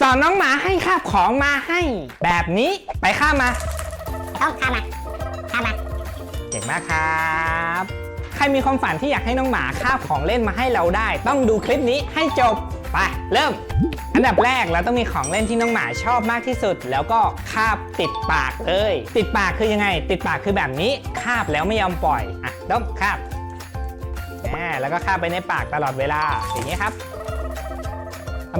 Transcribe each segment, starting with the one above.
สอนน้องหมาให้คาบของมาให้ แบบนี้ไปข้ามมา ต้องข้ามมาข้ามมาเก่งมากครับ ใครมีความฝันที่อยากให้น้องหมาคาบของเล่นมาให้เราได้ ต้องดูคลิปนี้ให้จบไปเริ่ม อันดับแรกเราต้องมีของเล่นที่น้องหมาชอบมากที่สุด แล้วก็คาบติดปากเลย ติดปากคือยังไง ติดปากคือแบบนี้คาบแล้วไม่ยอมปล่อยอะต้องคาบอ่าแล้วก็คาบไปในปากตลอดเวลาอย่างนี้ครับทำ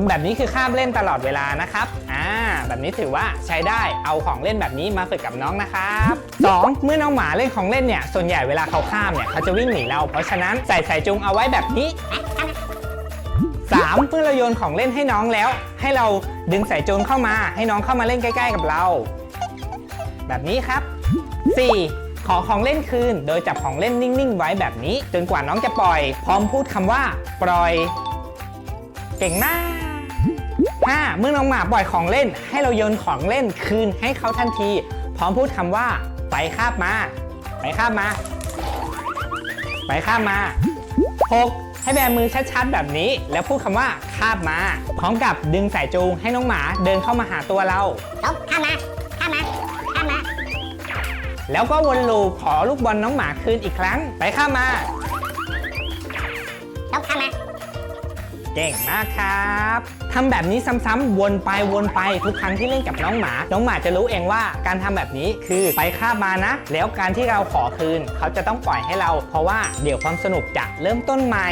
แบบนี้คือคาบเล่นตลอดเวลานะครับอ่าแบบนี้ถือว่าใช้ได้เอาของเล่นแบบนี้มาฝึกกับน้องนะครับสองเมื่อน้องหมาเล่นของเล่นเนี่ยส่วนใหญ่เวลาเขาข้ามเนี่ยเขาจะวิ่งหนีเรา เพราะฉะนั้นใส่สายจูงเอาไว้แบบนี้สามเมื่อเราโยนของเล่นให้น้องแล้ว ให้เราดึงสายจูงเข้ามา ให้น้องเข้ามาเล่นใกล้ ๆ กับเรา แบบนี้ครับ 4. ขอของเล่นคืน โดยจับของเล่นนิ่งๆ ไว้แบบนี้ จนกว่าน้องจะปล่อย พร้อมพูดคำว่า ปล่อย เก่งมาก 5. เมื่อน้องหมาปล่อยของเล่น ให้เราโยนของเล่นคืนให้เขาทันที พร้อมพูดคำว่า ไปคาบมา ไปคาบมา ไปคาบมา 6. ให้แบมือชัดๆ แบบนี้ แล้วพูดคำว่าคาบมา พร้อมกับดึงสายจูงให้น้องหมาเดินเข้ามาหาตัวเราต้องข้ามมาข้ามมาข้ามมา แล้วก็วนลูปขอลูกบอลน้องหมาคืนอีกครั้ง ไปข้ามมาต้องข้ามมา เก่งมากครับทำแบบนี้ซ้ำๆวนไปวนไปทุกครั้งที่เล่นกับน้องหมา น้องหมาจะรู้เองว่าการทำแบบนี้คือไปคาบมานะ แล้วการที่เราขอคืน เขาจะต้องปล่อยให้เรา เพราะว่าเดี๋ยวความสนุกจะเริ่มต้นใหม่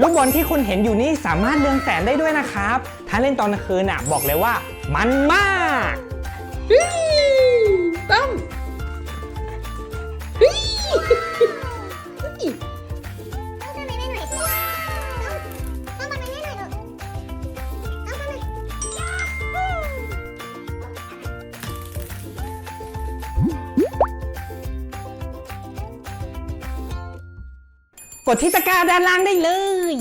ลูกบอลที่คุณเห็นอยู่นี่สามารถเรืองแสงได้ด้วยนะครับ ถ้าเล่นตอนกลางคืนอะบอกเลยว่ามันมาก กดที่ตะกร้าด้านล่างได้เลย